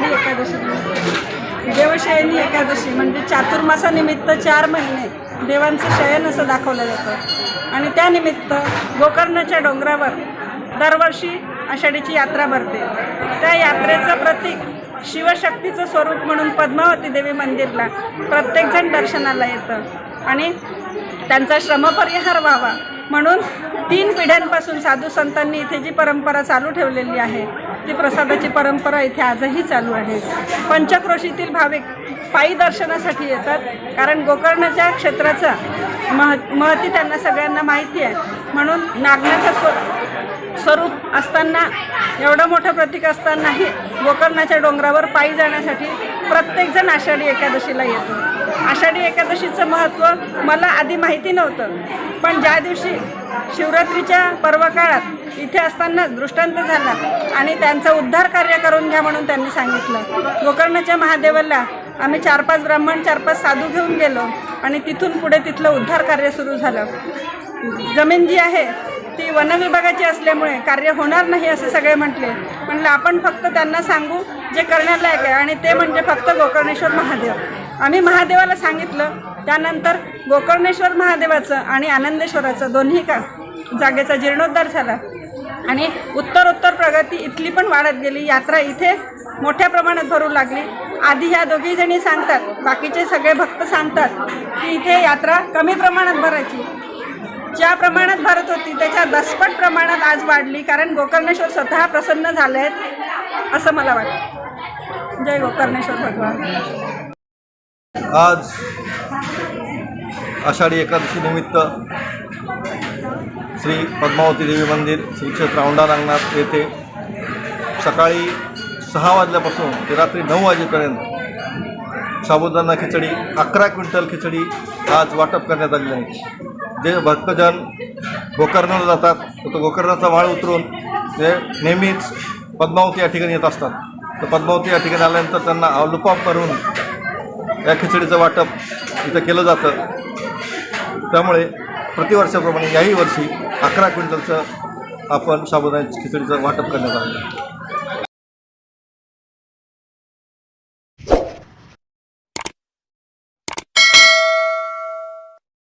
आषाढी एकादशी. देवशयनी एकादशी म्हणजे चातुर्मासानिमित्त चार महिने देवांचं शयन असं दाखवलं जातं. आणि त्यानिमित्त गोकर्णाच्या डोंगरावर दरवर्षी आषाढीची यात्रा भरते. त्या यात्रेचं प्रतीक शिवशक्तीचं स्वरूप म्हणून पद्मावती देवी मंदिरला प्रत्येकजण दर्शनाला येतं. आणि त्यांचा श्रमपरिहार व्हावा म्हणून तीन पिढ्यांपासून साधू संतांनी इथे जी परंपरा चालू ठेवलेली आहे ती प्रसादाची परंपरा इथे आजही चालू आहे. पंचक्रोशीतील भाविक पायी दर्शनासाठी येतात. कारण गोकर्णाच्या क्षेत्राचा मह महती त्यांना सगळ्यांना माहिती आहे. म्हणून नागनाचं स्व स्वरूप असताना एवढं मोठं प्रतीक असतानाही गोकर्णाच्या डोंगरावर पायी जाण्यासाठी प्रत्येकजण आषाढी एकादशीला येतो. आषाढी एकादशीचं महत्त्व मला आधी माहिती नव्हतं. पण ज्या दिवशी शिवरात्रीच्या पर्व काळात इथे असताना दृष्टांत झाला आणि त्यांचा उद्धार कार्य करून घ्या म्हणून त्यांनी सांगितलं. गोकर्णाच्या महादेवाला आम्ही चार पाच ब्राह्मण चार पाच साधू घेऊन गेलो आणि तिथून पुढे तिथलं उद्धार कार्य सुरू झालं. जमीन जी आहे ती वनविभागाची असल्यामुळे कार्य होणार नाही असे सगळे म्हटले. म्हणलं आपण फक्त त्यांना सांगू जे करण्यालायक आहे आणि ते म्हणजे फक्त गोकर्णेश्वर महादेव. आम्ही महादेवाला सांगितलं. त्यानंतर गोकर्णेश्वर महादेवाचं आणि आनंदेश्वराचं दोन्ही का जागेचा जीर्णोद्धार झाला. आणि उत्तरोत्तर प्रगती इथली पण वाढत गेली. यात्रा इथे मोठ्या प्रमाणात भरू लागली. आधी ह्या दोघी जणी सांगतात बाकीचे सगळे भक्त सांगतात की इथे यात्रा कमी प्रमाणात भरायची. ज्या प्रमाणात भरत होती त्याच्या दसपट प्रमाणात आज वाढली कारण गोकर्णेश्वर स्वतः प्रसन्न झाले आहेत असं मला वाटतं. जय गोकर्णेश्वर भगवान. आज आषाढी एकादशी निमित्त श्री पद्मावती देवी मंदिर श्री क्षेत्र औंढा नागनाथ येथे सकाळी सहा वाजल्यापासून ते रात्री नऊ वाजेपर्यंत साबुदाणा खिचडी अकरा क्विंटल खिचडी आज वाटप करण्यात आलेली आहे. जे भक्तजन गोकर्णाला जातात तर गोकर्णाचा वाळ उतरून ते नेहमीच पद्मावती या ठिकाणी येत असतात. तर पद्मावती या ठिकाणी आल्यानंतर त्यांना अवलुपाप करून या खिचडीचं वाटप इथं केलं जातं. त्यामुळे प्रतिवर्षाप्रमाणे याही वर्षी अकरा क्विंटलचं आपण साबुदाण्याच्या खिचडीचं वाटप करण्यात आलं